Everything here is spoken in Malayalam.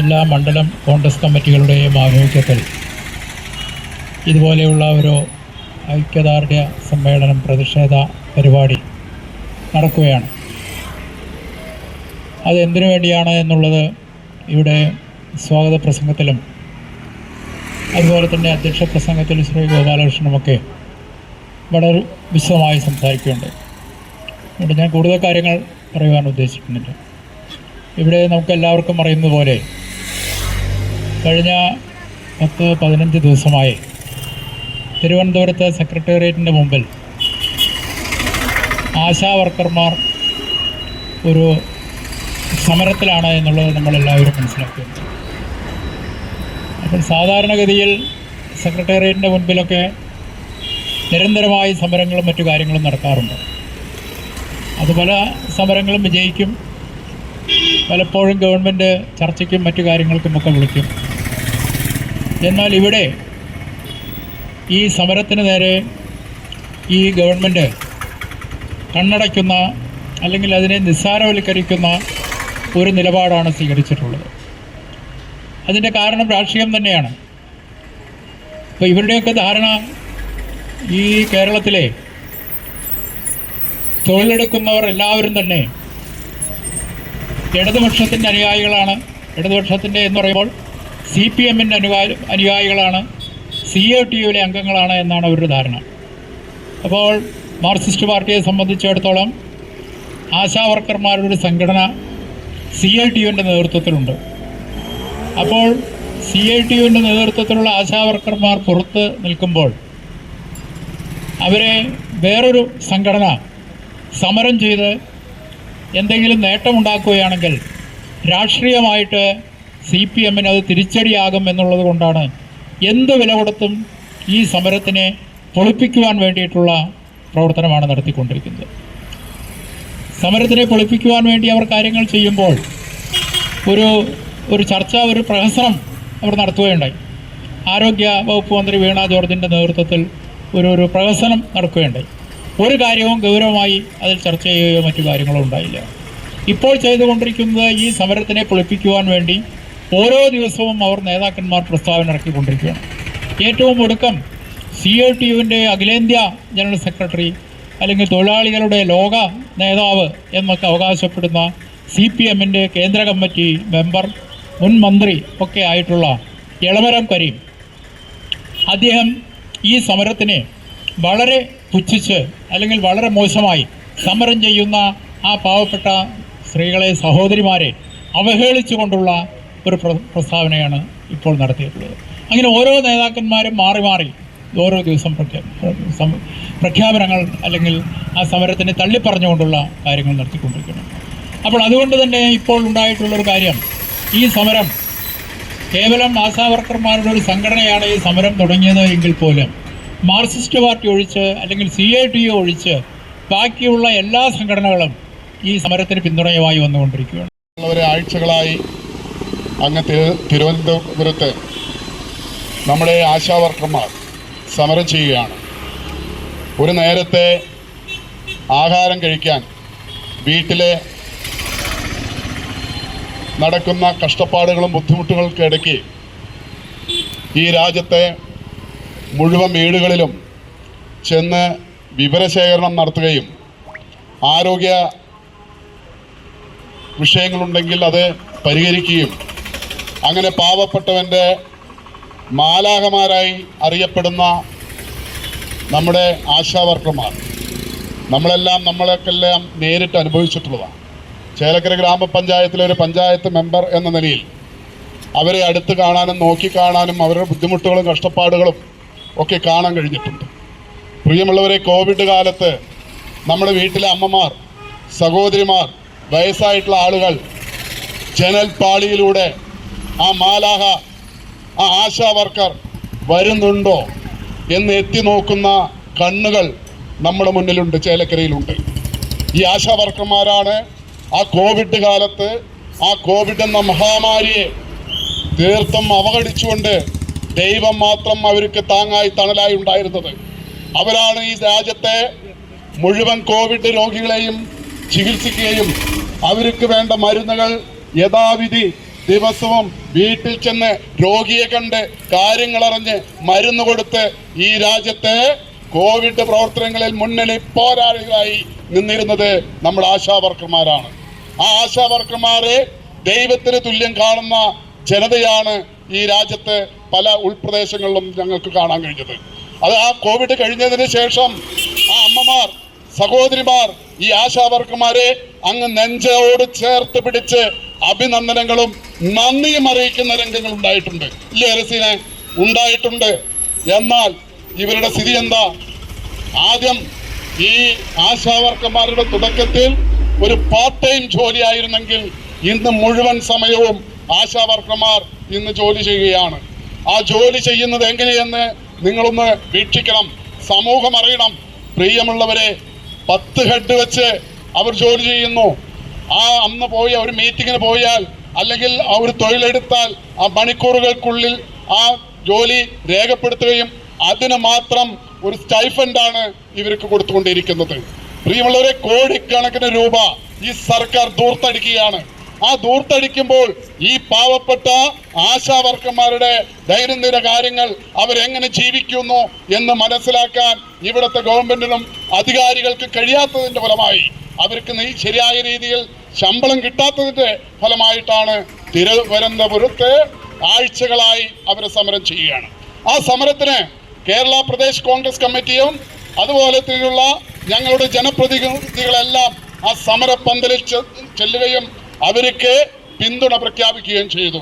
എല്ലാ മണ്ഡലം കോൺഗ്രസ് കമ്മിറ്റികളുടെയും ആഭിമുഖ്യത്തിൽ ഇതുപോലെയുള്ള ഒരു ഐക്യദാർഢ്യ സമ്മേളനം പ്രതിഷേധ പരിപാടി നടക്കുകയാണ്. അത് എന്തിനു വേണ്ടിയാണ് എന്നുള്ളത് ഇവിടെ സ്വാഗത പ്രസംഗത്തിലും അതുപോലെ തന്നെ അധ്യക്ഷ പ്രസംഗത്തിൽ ശ്രീ ഗോപാലകൃഷ്ണനുമൊക്കെ വളരെ വിശദമായി സംസാരിക്കുന്നുണ്ട്. അതുകൊണ്ട് ഞാൻ കൂടുതൽ കാര്യങ്ങൾ പറയുവാൻ ഉദ്ദേശിക്കുന്നില്ല. ഇവിടെ നമുക്ക് എല്ലാവർക്കും അറിയുന്നത് പോലെ കഴിഞ്ഞ പത്ത് പതിനഞ്ച് ദിവസമായി തിരുവനന്തപുരത്ത് സെക്രട്ടേറിയറ്റിന്റെ മുമ്പിൽ ആശാ വർക്കർമാർ ഒരു സമരത്തിലാണ് എന്നുള്ളത് നമ്മളെല്ലാവരും മനസ്സിലാക്കുന്നു. അപ്പോൾ സാധാരണഗതിയിൽ സെക്രട്ടേറിയറ്റിന്റെ മുൻപിലൊക്കെ നിരന്തരമായി സമരങ്ങളും മറ്റു കാര്യങ്ങളും നടക്കാറുണ്ട്. അത് പല സമരങ്ങളും വിജയിക്കും പലപ്പോഴും ഗവൺമെന്റ് ചർച്ചയ്ക്കും മറ്റു കാര്യങ്ങൾക്കുമൊക്കെ വിളിക്കും. എന്നാൽ ഇവിടെ ഈ സമരത്തിന് നേരെ ഈ ഗവൺമെന്റ് കണ്ണടയ്ക്കുന്ന അല്ലെങ്കിൽ അതിനെ നിസ്സാരവൽക്കരിക്കുന്ന ഒരു നിലപാടാണ് സ്വീകരിച്ചിട്ടുള്ളത്. അതിന്റെ കാരണം രാഷ്ട്രീയം തന്നെയാണ്. അപ്പോൾ ഇവരുടെയൊക്കെ ധാരണ ഈ കേരളത്തിലെ തൊഴിലെടുക്കുന്നവർ എല്ലാവരും തന്നെ ഇടതുപക്ഷത്തിന്റെ അനുയായികളാണ്. ഇടതുപക്ഷത്തിന്റെ എന്ന് പറയുമ്പോൾ സി പി എമ്മിന്റെ അനുവാ അനുയായികളാണ് സി എ ടി യുവിലെ അംഗങ്ങളാണ് എന്നാണ് അവരുടെ ധാരണ. അപ്പോൾ മാർക്സിസ്റ്റ് പാർട്ടിയെ സംബന്ധിച്ചിടത്തോളം ആശാവർക്കർമാരുടെ ഒരു സംഘടന സി എ ടി യുവിന്റെ നേതൃത്വത്തിലുണ്ട്. അപ്പോൾ സി എ ടി യുവിന്റെ നേതൃത്വത്തിലുള്ള ആശാവർക്കർമാർ പുറത്ത് നിൽക്കുമ്പോൾ അവരെ വേറൊരു സംഘടന സമരം ചെയ്ത് എന്തെങ്കിലും നേട്ടമുണ്ടാക്കുകയാണെങ്കിൽ രാഷ്ട്രീയമായിട്ട് സി പി എമ്മിന് അത് തിരിച്ചടിയാകും എന്നുള്ളത് കൊണ്ടാണ് എന്ത് വില കൊടുത്തും ഈ സമരത്തിനെ പൊളിപ്പിക്കുവാൻ വേണ്ടിയിട്ടുള്ള പ്രവർത്തനമാണ് നടത്തിക്കൊണ്ടിരിക്കുന്നത്. സമരത്തിനെ പൊളിപ്പിക്കുവാൻ വേണ്ടി അവർ കാര്യങ്ങൾ ചെയ്യുമ്പോൾ ഒരു ഒരു ചർച്ച ഒരു പ്രഹസനം അവർ നടത്തുകയുണ്ടായി. ആരോഗ്യ വകുപ്പ് മന്ത്രി വീണ ജോർജിന്റെ നേതൃത്വത്തിൽ ഒരു ഒരു പ്രഹസനം നടക്കുകയുണ്ടായി. ഒരു കാര്യവും ഗൗരവമായി അതിൽ ചർച്ച ചെയ്യുകയോ മറ്റു കാര്യങ്ങളോ ഉണ്ടായില്ല. ഇപ്പോൾ ചെയ്തുകൊണ്ടിരിക്കുന്നത് ഈ സമരത്തിനെ പൊളിപ്പിക്കുവാൻ വേണ്ടി ഓരോ ദിവസവും അവർ നേതാക്കന്മാർ പ്രസ്താവന ഇറക്കിക്കൊണ്ടിരിക്കുകയാണ്. ഏറ്റവും ഒടുക്കം സി എ ടി യുവിന്റെ അഖിലേന്ത്യാ ജനറൽ സെക്രട്ടറി അല്ലെങ്കിൽ തൊഴിലാളികളുടെ ലോക നേതാവ് എന്നൊക്കെ അവകാശപ്പെടുന്ന സി പി എമ്മിന്റെ കേന്ദ്ര കമ്മിറ്റി മെമ്പർ മുൻ മന്ത്രി ഒക്കെ ആയിട്ടുള്ള എളമരം കരീം അദ്ദേഹം ഈ സമരത്തിനെ വളരെ പുച്ഛിച്ച് അല്ലെങ്കിൽ വളരെ മോശമായി സമരം ചെയ്യുന്ന ആ പാവപ്പെട്ട സ്ത്രീകളെ സഹോദരിമാരെ അവഹേളിച്ചുകൊണ്ടുള്ള ഒരു പ്രസ്താവനയാണ് ഇപ്പോൾ നടത്തിയിട്ടുള്ളത്. അങ്ങനെ ഓരോ നേതാക്കന്മാരും മാറി മാറി ഓരോ ദിവസം പ്രഖ്യാ പ്രഖ്യാപനങ്ങൾ അല്ലെങ്കിൽ ആ സമരത്തിനെ തള്ളിപ്പറഞ്ഞുകൊണ്ടുള്ള കാര്യങ്ങൾ നടത്തിക്കൊണ്ടിരിക്കുന്നു. അപ്പോൾ അതുകൊണ്ട് തന്നെ ഇപ്പോൾ ഉണ്ടായിട്ടുള്ളൊരു കാര്യം ഈ സമരം കേവലം ആശാവർക്കർമാരുടെ ഒരു സംഘടനയാണ് ഈ സമരം തുടങ്ങിയത് എങ്കിൽ പോലും മാർക്സിസ്റ്റ് പാർട്ടി ഒഴിച്ച് അല്ലെങ്കിൽ സി ഐ ടി ഒഴിച്ച് ബാക്കിയുള്ള എല്ലാ സംഘടനകളും ഈ സമരത്തിന് പിന്തുണയുമായി വന്നുകൊണ്ടിരിക്കുകയാണ്. ആഴ്ചകളായി അങ്ങ് തിരു- തിരുവനന്തപുരത്ത് നമ്മുടെ ആശാവർക്കർമാർ സമരം ചെയ്യുകയാണ്. ഒരു നേരത്തെ ആഹാരം കഴിക്കാൻ വീട്ടിലെ നടക്കുന്ന കഷ്ടപ്പാടുകളും ബുദ്ധിമുട്ടുകൾക്കിടയ്ക്ക് ഈ രാജ്യത്തെ മുഴുവൻ വീടുകളിലും ചെന്ന് വിവരശേഖരണം നടത്തുകയും ആരോഗ്യ വിഷയങ്ങളുണ്ടെങ്കിൽ അത് പരിഹരിക്കുകയും അങ്ങനെ പാവപ്പെട്ടവന്റെ മാലാഹമാരായി അറിയപ്പെടുന്ന നമ്മുടെ ആശാവർക്കർമാർ. നമ്മളെല്ലാം നമ്മളൊക്കെല്ലാം നേരിട്ട് അനുഭവിച്ചിട്ടുള്ളതാണ്. ചേലക്കര ഗ്രാമപഞ്ചായത്തിലെ ഒരു പഞ്ചായത്ത് മെമ്പർ എന്ന നിലയിൽ അവരെ അടുത്ത് കാണാനും നോക്കിക്കാണാനും അവരുടെ ബുദ്ധിമുട്ടുകളും കഷ്ടപ്പാടുകളും ഒക്കെ കാണാൻ കഴിഞ്ഞിട്ടുണ്ട്. പ്രിയമുള്ളവരെ കോവിഡ് കാലത്ത് നമ്മുടെ വീട്ടിലെ അമ്മമാർ സഹോദരിമാർ വയസ്സായിട്ടുള്ള ആളുകൾ ജനൽപ്പാളിയിലൂടെ ആ മാലാഹ ആ ആശാ വർക്കർ വരുന്നുണ്ടോ എന്ന് എത്തി നോക്കുന്ന കണ്ണുകൾ നമ്മുടെ മുന്നിലുണ്ട് ചേലക്കരയിലുണ്ട്. ഈ ആശാ വർക്കർമാരാണ് ആ കോവിഡ് കാലത്ത് ആ കോവിഡ് എന്ന മഹാമാരിയെ തീർത്തും അവഗണിച്ചുകൊണ്ട് ദൈവം മാത്രം അവർക്ക് താങ്ങായി തണലായി ഉണ്ടായിരുന്നത്. അവരാണ് ഈ രാജ്യത്തെ മുഴുവൻ കോവിഡ് രോഗികളെയും ചികിത്സിക്കുകയും അവർക്ക് വേണ്ട മരുന്നുകൾ യഥാവിധി ദിവസവും വീട്ടിൽ ചെന്ന് രോഗിയെ കണ്ട് കാര്യങ്ങൾ അറിഞ്ഞ് മരുന്ന് കൊടുത്ത് ഈ രാജ്യത്തെ കോവിഡ് പ്രവർത്തനങ്ങളിൽ മുന്നണി പോരാളികളായി നിന്നിരുന്നത് നമ്മുടെ ആശാ വർക്കർമാരാണ് ആ ആശാ വർക്കർമാരെ ദൈവത്തിന് തുല്യം കാണുന്ന ജനതയാണ് ഈ രാജ്യത്ത് പല ഉൾപ്രദേശങ്ങളിലും ഞങ്ങൾക്ക് കാണാൻ കഴിഞ്ഞത്. അത് ആ കോവിഡ് കഴിഞ്ഞതിന് ശേഷം ആ അമ്മമാർ സഹോദരിമാർ ഈ ആശാവർക്കന്മാരെ അങ്ങ് നെഞ്ചോട് ചേർത്ത് പിടിച്ച് അഭിനന്ദനങ്ങളും നന്ദിയും അറിയിക്കുന്ന രംഗങ്ങൾ ഉണ്ടായിട്ടുണ്ട്. ഇല്ലേ അരസിനെ ഉണ്ടായിട്ടുണ്ട്. എന്നാൽ ഇവരുടെ സ്ഥിതി എന്താ? ആദ്യം ഈ ആശാവർക്കന്മാരുടെ തുടക്കത്തിൽ ഒരു പാർട്ട് ടൈം ജോലി ആയിരുന്നെങ്കിൽ ഇന്ന് മുഴുവൻ സമയവും ആശാവർക്കന്മാർ ഇന്ന് ജോലി ചെയ്യുകയാണ്. ആ ജോലി ചെയ്യുന്നത് എങ്ങനെയെന്ന് നിങ്ങളൊന്ന് വീക്ഷിക്കണം. സമൂഹം അറിയണം. പ്രിയമുള്ളവരെ പത്ത് ഹെഡ് വെച്ച് അവർ ജോലി ചെയ്യുന്നു. ആ അന്ന് പോയി ഒരു മീറ്റിങ്ങിന് പോയാൽ അല്ലെങ്കിൽ ആ ഒരു തൊഴിലെടുത്താൽ ആ മണിക്കൂറുകൾക്കുള്ളിൽ ആ ജോലി രേഖപ്പെടുത്തുകയും അതിന് മാത്രം ഒരു സ്റ്റൈഫൻഡാണ് ഇവർക്ക് കൊടുത്തുകൊണ്ടിരിക്കുന്നത്. പ്രിയമുള്ളവരെ കോടിക്കണക്കിന് രൂപ ഈ സർക്കാർ ദൂർത്തടിക്കുകയാണ്. ആ ദൂർത്തടിക്കുമ്പോൾ ഈ പാവപ്പെട്ട ആശാവർക്കന്മാരുടെ ദൈനംദിന കാര്യങ്ങൾ അവരെങ്ങനെ ജീവിക്കുന്നു എന്ന് മനസ്സിലാക്കാൻ ഇവിടുത്തെ ഗവൺമെന്റിനും അധികാരികൾക്ക് കഴിയാത്തതിന്റെ ഫലമായി അവർക്ക് ശരിയായ രീതിയിൽ ശമ്പളം കിട്ടാത്തതിന്റെ ഫലമായിട്ടാണ് തിരുവനന്തപുരത്ത് ആഴ്ചകളായി അവർ സമരം ചെയ്യുകയാണ്. ആ സമരത്തിന് കേരള പ്രദേശ് കോൺഗ്രസ് കമ്മിറ്റിയും അതുപോലെ തന്നെയുള്ള ഞങ്ങളുടെ ജനപ്രതിനിധികളെല്ലാം ആ സമര പന്തലിൽ ചെല്ലുകയും അവർക്ക് പിന്തുണ പ്രഖ്യാപിക്കുകയും ചെയ്തു.